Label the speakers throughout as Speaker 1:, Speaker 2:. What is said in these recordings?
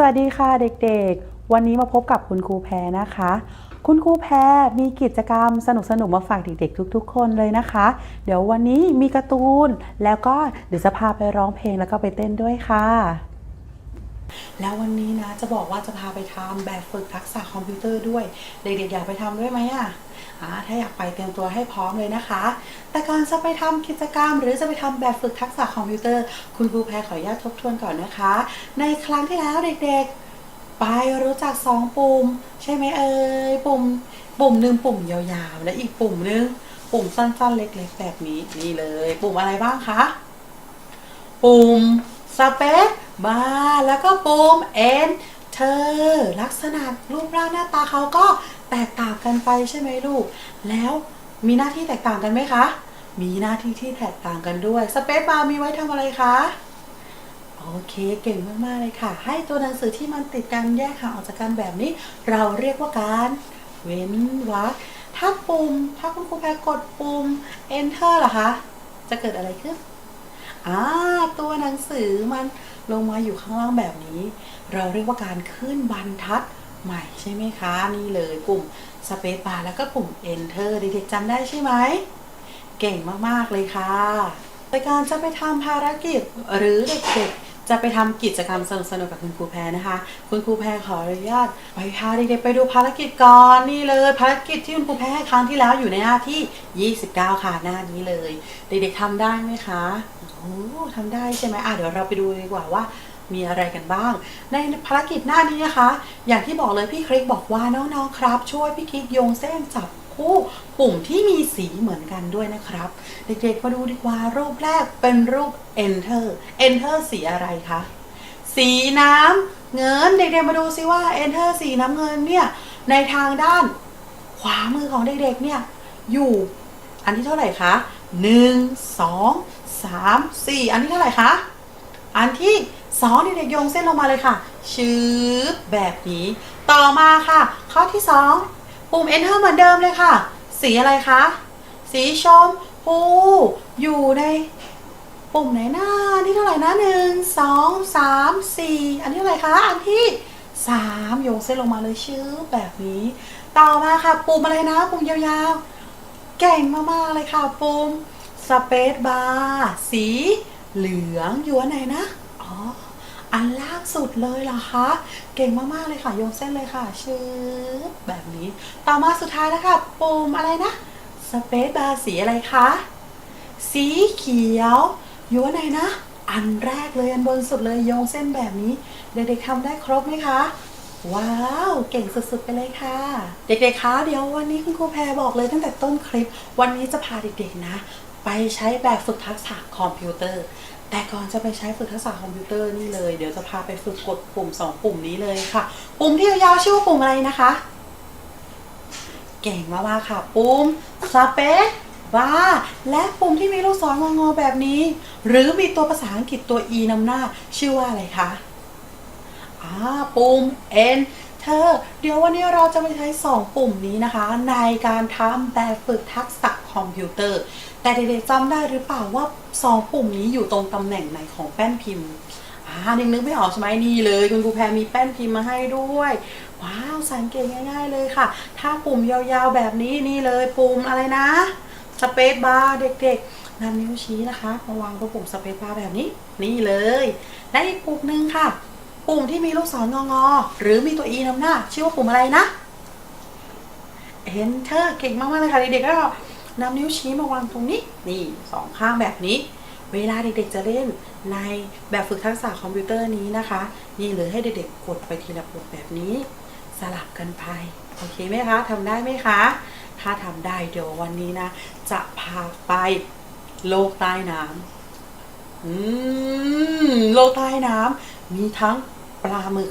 Speaker 1: สวัสดีค่ะเด็กๆ วั
Speaker 2: นนี้มาพบกับคุณครูแพรนะคะ คุณครูแพรมีกิจกรรมสนุกๆมาฝากเด็กๆ ทุก ๆ คนเลยนะคะ เดี๋ยววันนี้มีการ์ตูน แล้วก็เดี๋ยวจะพาไปร้องเพลงแล้วก็ไปเต้นด้วยค่ะ แล้ววันนี้นะจะบอกว่าจะพาไปทำแบบฝึกทักษะคอมพิวเตอร์ด้วย เด็กๆอยากไปทำด้วยไหมอะ ถ้าอยากไปเตรียมตัวให้พร้อมเลยนะคะ แต่ก่อนจะไปทำกิจกรรม หรือจะไปทำแบบฝึกทักษะคอมพิวเตอร์ คุณครูแพรขออนุญาตทบทวนก่อนนะคะ ในครั้งที่แล้วเด็กๆ ไปรู้จักสองปุ่ม ใช่ไหมเอ่ยปุ่ม ปุ่มหนึ่งปุ่มยาวๆ และอีกปุ่มหนึ่งปุ่มสั้นๆ เล็กๆ แบบนี้นี่เลย ปุ่มอะไรบ้างคะ ปุ่ม space bar แล้วก็ปุ่ม enter ลักษณะรูปร่างหน้าตาเขาก็ แตกต่างกันไปใช่ไหมลูก แล้วมีหน้าที่แตกต่างกันไหมคะ มีหน้าที่ที่แตกต่างกันด้วย space bar มีไว้ทำอะไรคะโอเค เก่งมาก ๆ เลยค่ะ ให้ตัวหนังสือที่มันติดกันแยกห่างออกจากกันแบบนี้ เราเรียกว่าการ เว้นวรรคถ้าปุ่ม ถ้าคุณครูแพรกดปุ่ม enter ล่ะคะ จะเกิดอะไรขึ้นอ่าตัวหนังสือมันลงมาอยู่ข้างล่างแบบนี้ เราเรียกว่าการขึ้นบรรทัด ใหม่ใช่ไหมคะ นี่เลยปุ่ม space bar แล้วก็ปุ่ม enter เด็กๆจำได้ใช่ไหม เก่งมากๆเลยค่ะในการจะไปทำภารกิจหรือเด็กๆจะไปทำกิจกรรมสนุกๆกับคุณครูแพรนะคะ คุณครูแพรขออนุญาตไปพาเด็กๆไปดูภารกิจก่อนนี่เลย ภารกิจที่คุณครูแพรให้ครั้งที่แล้วอยู่ในหน้าที่ 29 ค่ะหน้านี้เลย เด็กๆทำได้ไหมคะโอ้ทำได้ใช่ไหมอะเดี๋ยวเราไปดูดีกว่าว่า มีอะไรกันบ้าง ในภารกิจหน้านี้นะคะ อย่างที่บอกเลยพี่คลิกบอกว่าน้องๆครับ ช่วยพี่คลิกโยงเส้นจับคู่ปุ่มที่มีสีเหมือนกันด้วยนะครับ เด็กๆมาดูดีกว่ารูปแรกเป็นรูป enter enter สีอะไรคะ สีน้ำเงินเด็กๆมาดูซิว่า enter สีน้ำเงินเนี่ยในทางด้านขวามือของเด็กๆเนี่ยอยู่อันที่เท่าไหร่คะหนึ่งสองสามสี่อันที่เท่าไหร่คะ อันที่ สองเด็กๆโยงเส้นลงมาเลยค่ะ ชืบแบบนี้ ต่อมาค่ะ ข้อที่สองปุ่ม enter เหมือนเดิมเลยค่ะ สีอะไรคะ สีชมพูอยู่ในปุ่มไหนหน้านี่เท่าไหร่นะหนึ่งสองสามสี่อันที่เท่าไรคะอันที่สามโยงเส้นลงมาเลยชืบแบบนี้ ต่อมาค่ะ ปุ่มอะไรนะ ปุ่มยาวๆ เก่งมากๆเลยค่ะ ปุ่ม Space Bar สีเหลืองอยู่อันไหนนะอ๋อ อันล่างสุดเลยเหรอคะ เก่งมาก ๆ เลยค่ะ โยงเส้นเลยค่ะ ชืบแบบนี้ ต่อมาสุดท้ายแล้วค่ะ ปุ่มอะไรนะ Space Bar สีอะไรคะ สีเขียวอยู่อันไหนนะ อันแรกเลยอันบนสุดเลยโยงเส้นแบบนี้ เด็กๆทำได้ครบไหมคะว้าว เก่งสุดๆ ไปเลยค่ะ เด็กๆ คะ เดี๋ยววันนี้คุณครูแพรบอกเลยตั้งแต่ต้นคลิป วันนี้จะพาเด็กๆ นะ ไปใช้แบบฝึกทักษะคอมพิวเตอร์ แต่ก่อนจะไปใช้ฝึกทักษะคอมพิวเตอร์นี่เลย เดี๋ยวจะพาไปฝึกกดปุ่มสองปุ่มนี้เลยค่ะ ปุ่มที่ยาวๆชื่อว่าปุ่มอะไรนะคะ เก่งมากๆค่ะ ปุ่ม Space Bar และปุ่มที่มีลูกศรงอๆแบบนี้ หรือมีตัวภาษาอังกฤษตัว e นำหน้า ชื่อว่าอะไรคะอ่าปุ่ม Enter เดี๋ยววันนี้เราจะไปใช้ 2 ปุ่มนี้นะคะ ในการทำแบบฝึกทักษะคอมพิวเตอร์ แต่เด็กๆจำได้หรือเปล่าว่า2ปุ่มนี้อยู่ตรงตำแหน่งไหนของแป้นพิมพ์อ่านึกนึกไม่ออกใช่ไหมนี่เลย คุณครูแพรมีแป้นพิมพ์มาให้ด้วย ว้าวสังเกตง่าย ๆเลยค่ะ ถ้าปุ่มยาวๆแบบนี้นี่เลยปุ่มอะไรนะสเปซบาร์เด็กๆนำนิ้วชี้นะคะมาวางบนปุ่มสเปซบาร์แบบนี้ นี่เลยและอีกปุ่มหนึ่งค่ะ ปุ่มที่มีลูกศรงองอหรือมีตัว e นำหน้า ชื่อว่าปุ่มอะไรนะ enter เก่งมากๆเลยค่ะเด็กๆก็ นำนิ้วชี้มาวางตรงนี้ นี่สองข้างแบบนี้ เวลาเด็กๆจะเล่นในแบบฝึกทักษะคอมพิวเตอร์นี้นะคะ นี่เลยให้เด็กๆกดไปทีละปุ่มแบบนี้ สลับกันไป โอเคไหมคะทำได้ไหมคะ ถ้าทำได้เดี๋ยววันนี้นะ จะพาไปโลกใต้น้ำอืมโลกใต้น้ำมีทั้งปลาหมึก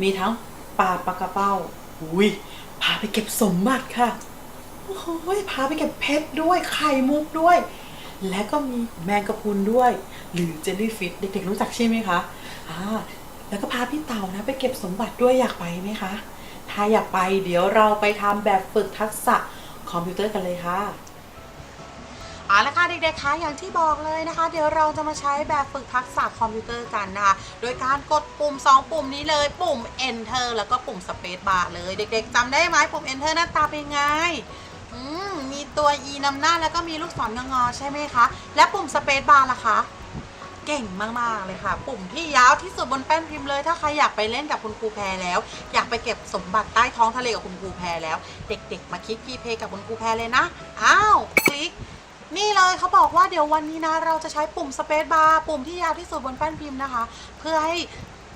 Speaker 2: มีทั้งปลาปลากระเป้าอุ้ยพาไปเก็บสมบัติค่ะ โอ้โหพาไปเก็บเพชรด้วยไข่มุกด้วย และก็มีแมงกะพรุนด้วย หรือเจลลี่ฟิชเด็กๆรู้จักใช่ไหมคะอ่าแล้วก็พาพี่เต่านะไปเก็บสมบัติด้วยอยากไปไหมคะ ถ้าอยากไปเดี๋ยวเราไปทำแบบฝึกทักษะคอมพิวเตอร์กันเลยค่ะเอาละค่ะเด็กๆคะอย่างที่บอกเลยนะคะ เดี๋ยวเราจะมาใช้แบบฝึกทักษะคอมพิวเตอร์กันนะคะ โดยการกดปุ่ม 2 ปุ่มนี้เลยปุ่ม enter แล้วก็ปุ่ม space bar เลย เด็กๆจำได้ไหมปุ่ม enter หน้าตาเป็นไง อืมมีตัว e นำหน้าแล้วก็มีลูกศรงงอๆใช่ไหมคะ และปุ่ม space bar ล่ะคะ เก่งมาก ๆ เลยค่ะ ปุ่มที่ยาวที่สุดบนแป้นพิมพ์เลย ถ้าใครอยากไปเล่นกับคุณครูแพรแล้ว อยากไปเก็บสมบัติใต้ท้องทะเลกับคุณครูแพรแล้ว เด็ก ๆ มาคลิกพีเพกับคุณครูแพรเลยนะ อ้าว คลิก นี่เลยเขาบอกว่าเดี๋ยววันนี้นะ เราจะใช้ปุ่ม Space Bar ปุ่มที่ยาวที่สุดบนแป้นพิมพ์นะคะ เพื่อให้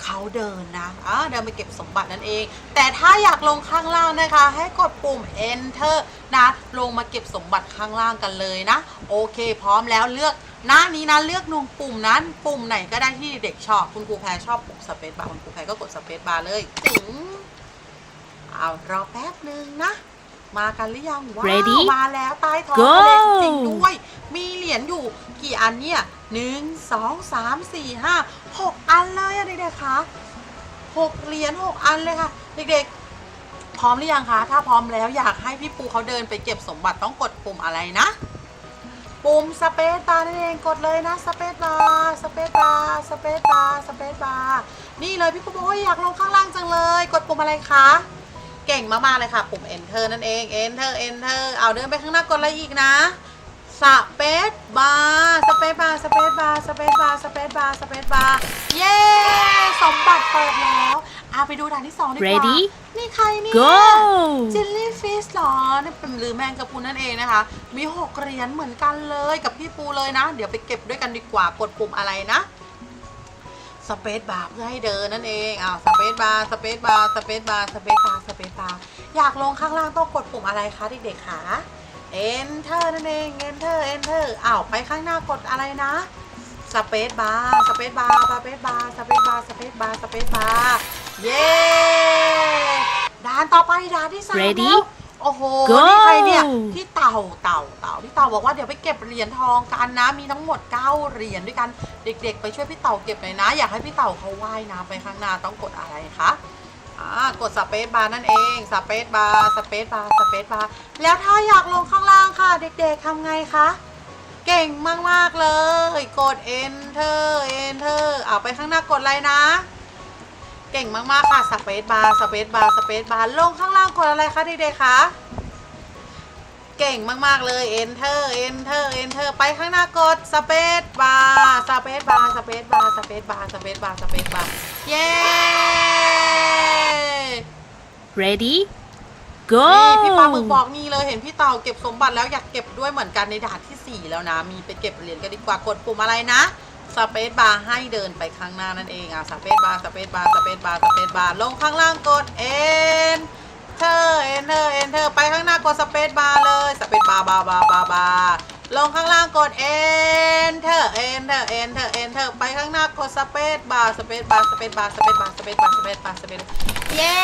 Speaker 2: เขาเดินนะอ่าเดินไปเก็บสมบัตินั่นเอง แต่ถ้าอยากลงข้างล่างนะคะ ให้กดปุ่ม Enter นะ ลงมาเก็บสมบัติข้างล่างกันเลยนะ โอเค พร้อมแล้วเลือกหน้านี้นะเลือกหนึ่งปุ่มนั้น ปุ่มไหนก็ได้ที่เด็กชอบ คุณครูแพรชอบปุ่ม Space Bar คุณครูแพรก็กด Space Bar เลยถึงเอารอแป๊บหนึ่งนะ มากันหรือยังว้าว
Speaker 3: Ready?
Speaker 2: มาแล้วใต้ท้อง
Speaker 3: Go
Speaker 2: ทะเลจริงๆด้วย มีเหรียญอยู่กี่อันเนี่ยหนึ่งสองสามสี่ห้าหกอัน เลยอะคะหกเหรียญหกอันเลยค่ะ เด็กๆ พร้อมหรือยังคะ ถ้าพร้อมแล้วอยากให้พี่ปูเขาเดินไปเก็บสมบัติต้องกดปุ่มอะไรนะ ปุ่มสเปซบาร์นั่นเองกดเลยนะสเปซบาร์สเปซบาร์สเปซบาร์สเปซบาร์นี่เลยพี่ปูบอกว่าอยากลงข้างล่างจังเลย กดปุ่มอะไรคะเก่งมากๆเลยค่ะ ปุ่ม enter นั่นเอง enter enter เอาเดินไปข้างหน้ากดอะไรอีกนะ สเปซบาร์สเปซบาร์สเปซบาร์สเปซบาร์สเปซบาร์สเปซบาร์เย้สมบัติเปิดแล้วเอาไปดูด่านที่สองดีกว่า
Speaker 3: Ready?
Speaker 2: นี่ใครเนี่ย
Speaker 3: Go
Speaker 2: เจลลี่ฟิชหรอนี่เป็นหรือแมงกะพรุนนั่นเองนะคะ มีหกเหรียญเหมือนกันเลยกับพี่ปูเลยนะ เดี๋ยวไปเก็บด้วยกันดีกว่ากดปุ่มอะไรนะสเปซบาร์เพื่อให้เดินนั่นเองอ้าวสเปซบาร์สเปซบาร์สเปซบาร์สเปซบาร์สเปซบาร์อยากลงข้างล่างต้องกดปุ่มอะไรคะเด็กๆคะ Enter นั่นเอง Enter Enter อ้าวไปข้างหน้ากดอะไรนะสเปซบาร์สเปซบาร์สเปซบาร์สเปซบาร์สเปซบาร์สเปซบาร์เย้ด่านต่อไปด่านที่สาม
Speaker 3: Ready?
Speaker 2: แล้ว โอ้โห
Speaker 3: Go
Speaker 2: นี่ใครเนี่ยพี่เต่าเต่าเต่าพี่เต่าบอกว่าเดี๋ยวไปเก็บเหรียญทองกันนะ มีทั้งหมด 9 เหรียญด้วยกัน เด็ก ๆ ไปช่วยพี่เต่าเก็บหน่อยนะ อยากให้พี่เต่าเขาว่ายน้ำไปข้างหน้าต้องกดอะไรคะ อ่ากดสเปซบาร์นั่นเองสเปซบาร์สเปซบาร์สเปซบาร์แล้วถ้าอยากลงข้างล่างค่ะ เด็กๆทำไงคะเก่งมากๆเลย กด enter enter เอาไปข้างหน้ากดอะไรนะ เก่งมากๆค่ะสเปซบาร์สเปซบาร์สเปซบาร์ลงข้างล่างกดอะไรคะเด็กๆคะ เก่งมาก ๆ เลย enter enter enter ไปข้างหน้ากด space bar space bar space bar space bar space bar space bar เย้
Speaker 3: Ready?
Speaker 2: นี่พี่ปลาหมึก
Speaker 3: Go!
Speaker 2: บอกนี่เลยเห็นพี่เต่าเก็บสมบัติแล้วอยากเก็บด้วยเหมือนกันในด่านที่ 4 แล้วนะ มีไปเก็บเหรียญกันดีกว่ากดปุ่มอะไรนะ space bar ให้เดินไปข้างหน้านั่นเองอะ space bar space bar space bar space bar ลงข้างล่างกด enter enter enter ไปข้างหน้ากด space bar เลย space bar bar bar bar bar ลงข้างล่างกด enter enter enter enter ไปข้างหน้ากด space bar space bar space bar space bar space bar space bar space bar เย้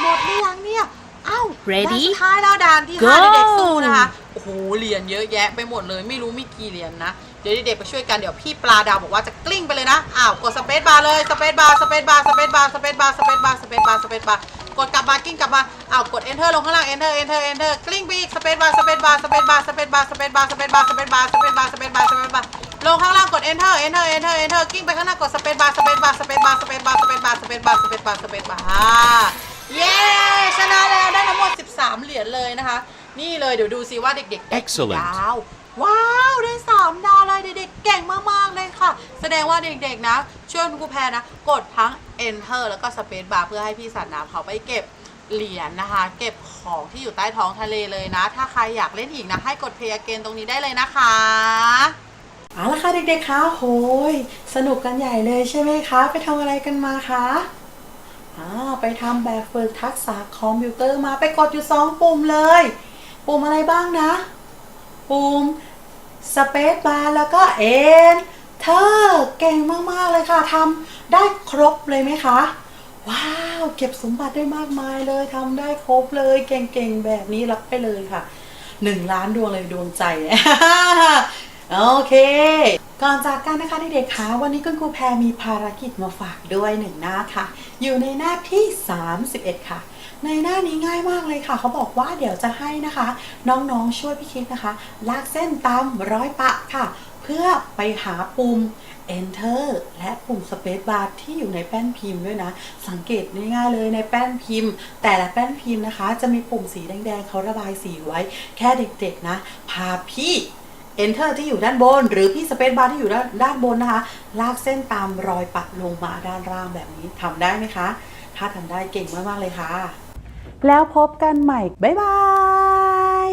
Speaker 2: หมดหรือยังเนี่ยเอ้า
Speaker 3: Ready?
Speaker 2: ด่านสุดท้ายแล้วด่านที่
Speaker 3: Go
Speaker 2: ห้าเด็กๆสู้นะคะโอ้โหเหรียญเยอะแยะไปหมดเลยไม่รู้มีกี่เหรียญนะเดี๋ยวเด็กๆไปช่วยกันเดี๋ยวพี่ปลาดาวบอกว่าจะกลิ้งไปเลยนะอ้าวกดสเปซบาร์เลยสเปซบาร์สเปซบาร์สเปซบาร์สเปซบาร์สเปซบาร์สเปซบาร์สเปซบาร์ กดกลับมากลิ้งกลับมาอ้าวกด enter ลงข้างล่าง enter enter enter กลิ้งไปอีกสเปซบาร์สเปซบาร์สเปซบาร์สเปซบาร์สเปซบาร์สเปซบาร์สเปซบาร์สเปซบาร์สเปซบาร์สเปซบาร์ลงข้างล่างกด enter enter enter enter กิ้งไปข้างหน้ากดสเปซบาร์สเปซบาร์สเปซบาร์สเปซบาร์สเปซบาร์สเปซบาร์สเปซบาร์สเปซบาร์อ่าเย้ชนะแล้วได้ทั้งหมด 13 เหรียญเลยนะคะ นี่เลยเดี๋ยวดูซิว่าเด็กๆได้กี่
Speaker 4: Excellent
Speaker 2: ดาว ว้าวได้สามดาวเลยเด็กๆเก่งมากๆเลยค่ะ แสดงว่าเด็กๆนะช่วยคุณครูแพรนะ กดทั้ง enter แล้วก็ space bar เพื่อให้พี่สัตว์น้ำเขาไปเก็บเหรียญนะคะ เก็บของที่อยู่ใต้ท้องทะเลเลยนะ ถ้าใครอยากเล่นอีกนะ ให้กด play again ตรงนี้ได้เลยนะคะ เอาละค่ะเด็กๆคะโหยสนุกกันใหญ่เลยใช่ไหมคะ ไปทำอะไรกันมาคะอ่าไปทำแบบฝึกทักษะคอมพิวเตอร์มาไปกดอยู่สองปุ่มเลย ปุ่มอะไรบ้างนะ ปุ่ม Space Bar แล้วก็ Enter เก่งมาก ๆ เลยค่ะทำได้ครบเลยไหมคะ ว้าว เก็บสมบัติได้มากมายเลยทำได้ครบเลย เก่ง ๆ แบบนี้รับไปเลยค่ะหนึ่งล้านดวงเลยดวงใจ โอเค ก่อนจากกันนะคะเด็กๆคะวันนี้คุณครูแพรมีภารกิจมาฝากด้วยหนึ่งหน้าค่ะ อยู่ในหน้าที่ 31 ค่ะ ในหน้านี้ง่ายมากเลยค่ะ เขาบอกว่าเดี๋ยวจะให้นะคะ น้องๆช่วยพี่คิดนะคะ ลากเส้นตามร้อยปะค่ะ เพื่อไปหาปุ่ม enter และปุ่ม space bar ที่อยู่ในแป้นพิมพ์ด้วยนะ สังเกตง่ายๆเลยในแป้นพิมพ์ แต่ละแป้นพิมพ์นะคะ จะมีปุ่มสีแดงๆเขาระบายสีไว้ แค่เด็กๆนะ พาพี่ enter ที่อยู่ด้านบน หรือพี่ space bar ที่อยู่ด้านด้านบนนะคะ ลากเส้นตามรอยปัดลงมาด้านล่างแบบนี้ทำได้ไหมคะ ถ้าทำได้เก่งมากๆเลยค่ะ แล้วพบกันใหม่ บ๊ายบาย